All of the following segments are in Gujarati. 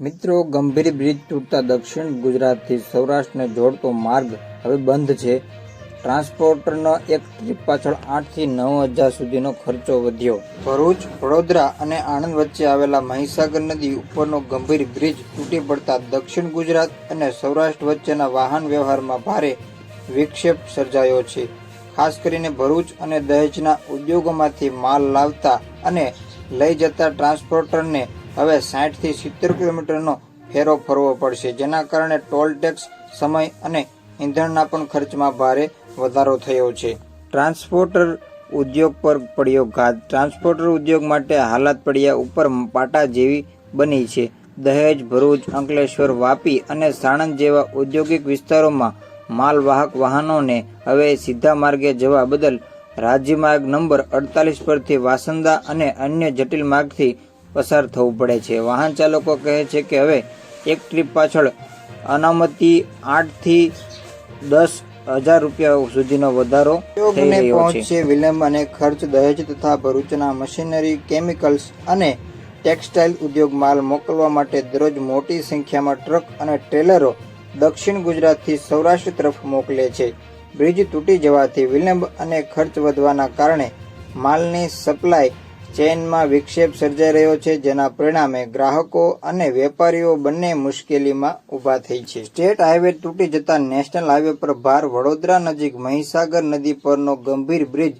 મિત્રો, ગંભીર બ્રિજ તૂટતા દક્ષિણ ગુજરાતથી સૌરાષ્ટ્રને જોડતો માર્ગ હવે બંધ છે. ટ્રાન્સપોર્ટરનો એક ટ્રીપ પાછળ આઠથી નવ હજાર સુધીનો ખર્ચો વધ્યો. ભરૂચ, વડોદરા અને આણંદ વચ્ચે આવેલા મહીસાગર નદી ઉપરનો ગંભીર બ્રિજ તૂટી પડતા દક્ષિણ ગુજરાત અને સૌરાષ્ટ્ર વચ્ચેના વાહન વ્યવહારમાં ભારે વિક્ષેપ સર્જાયો છે. ખાસ કરીને ભરૂચ અને દહેજના ઉદ્યોગોમાંથી માલ લાવતા અને લઈ જતા ટ્રાન્સપોર્ટરને હવે સાઠથી સિત્તેર કિલોમીટરનો ફેરો ફરવો પડશે, જેના કારણે ટોલ ટેક્સ, સમય અને ઈંધણના પણ ખર્ચમાં ભારે વધારો થયો છે. ટ્રાન્સપોર્ટર ઉદ્યોગ પર પડ્યો ઘાત. ટ્રાન્સપોર્ટર ઉદ્યોગ માટે હાલાત પડ્યા ઉપર પાટા જેવી બની છે. દહેજ, ભરૂચ, અંકલેશ્વર, વાપી અને સાણંદ જેવા ઔદ્યોગિક વિસ્તારોમાં માલવાહક વાહનોને હવે સીધા માર્ગે જવા બદલ રાજ્યમાર્ગ નંબર અડતાલીસ પરથી વાસંદા અને અન્ય જટિલ માર્ગથી પસાર થવું પડે છે. વાહન ચાલકો કહે છે કે હવે એક ટ્રીપ પાછળ અનામતી આઠથી દસ હજાર રૂપિયા સુધીનો વધારો પહોંચશે વિલંબ અને ખર્ચ દહેજ તથા ભરૂચના મશીનરી કેમિકલ્સ અને ટેક્સટાઇલ ઉદ્યોગ માલ મોકલવા માટે દરરોજ મોટી સંખ્યામાં ટ્રક અને ટ્રેલરો દક્ષિણ ગુજરાતથી સૌરાષ્ટ્ર તરફ મોકલે છે. બ્રિજ તૂટી જવાથી વિલંબ અને ખર્ચ વધવાના કારણે માલની સપ્લાય ચેઇનમાં વિક્ષેપ સર્જાઈ રહ્યો છે, જેના પરિણામે ગ્રાહકો અને વેપારીઓ બંને મુશ્કેલીમાં ઊભા થઈ છે. સ્ટેટ હાઈવે તૂટી જતા નેશનલ હાઈવે પર ભાર વડોદરા નજીક મહીસાગર નદી પરનો ગંભીર બ્રિજ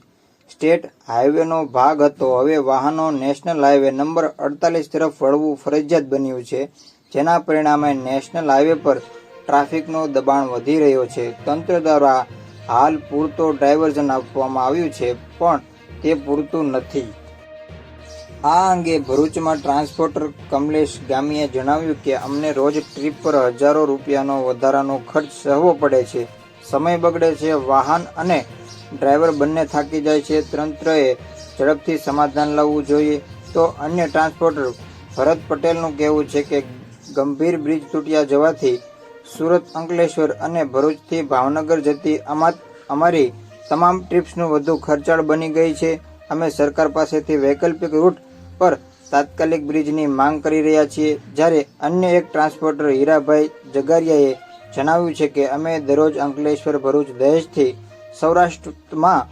સ્ટેટ હાઈવેનો ભાગ હતો. હવે વાહનો નેશનલ હાઈવે નંબર અડતાલીસ તરફ વળવું ફરજિયાત બન્યું છે, જેના પરિણામે નેશનલ હાઈવે પર ટ્રાફિકનો દબાણ વધી રહ્યો છે. તંત્ર દ્વારા હાલ પૂરતો ડાયવર્ઝન આપવામાં આવ્યું છે, પણ તે પૂરતું નથી. આ અંગે ભરૂચમાં ટ્રાન્સપોર્ટર કમલેશ ગામીએ જણાવ્યું કે અમને રોજ ટ્રીપ પર હજારો રૂપિયાનો વધારાનો ખર્ચ સહવો પડે છે. સમય બગડે છે, વાહન અને ડ્રાઈવર બંને થાકી જાય છે. તંત્રએ ઝડપથી સમાધાન લાવવું જોઈએ. તો અન્ય ટ્રાન્સપોર્ટર ભરત પટેલનું કહેવું છે કે ગંભીર બ્રિજ તૂટ્યા જવાથી સુરત, અંકલેશ્વર અને ભરૂચથી ભાવનગર જતી અમા અમારી તમામ ટ્રીપ્સનું વધુ ખર્ચાળ બની ગઈ છે. અમે સરકાર પાસેથી વૈકલ્પિક રૂટ પર તાત્કાલિક બ્રિજની માંગ કરી રહ્યા છીએ. જ્યારે અન્ય એક ટ્રાન્સપોર્ટર હીરાભાઈ જગારિયાએ જણાવ્યું છે કે અમે દરરોજ અંકલેશ્વર, ભરૂચ, દહેજથી સૌરાષ્ટ્રમાં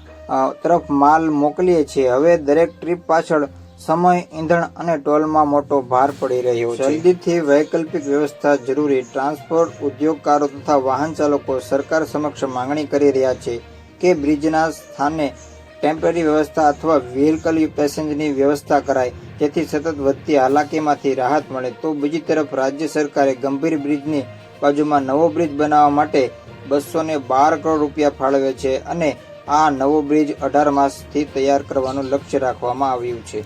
તરફ માલ મોકલીએ છીએ. હવે દરેક ટ્રીપ પાછળ સમય, ઈંધણ અને ટોલમાં મોટો ભાર પડી રહ્યો છે. જલ્દીથી વૈકલ્પિક વ્યવસ્થા જરૂરી. ટ્રાન્સપોર્ટ ઉદ્યોગકારો તથા વાહન ચાલકો સરકાર સમક્ષ માંગણી કરી રહ્યા છે કે બ્રિજના સ્થાને ટેમ્પરરી વ્યવસ્થા અથવા વ્હીકલ પેસેન્જરની વ્યવસ્થા કરાય, જેથી સતત વધતી હાલાકીમાંથી રાહત મળે. તો બીજી તરફ રાજ્ય સરકારે ગંભીર બ્રિજની બાજુમાં નવો બ્રિજ બનાવવા માટે બસો બાર કરોડ રૂપિયા ફાળવે છે અને આ નવો બ્રિજ અઢાર માસથી તૈયાર કરવાનું લક્ષ્ય રાખવામાં આવ્યું છે.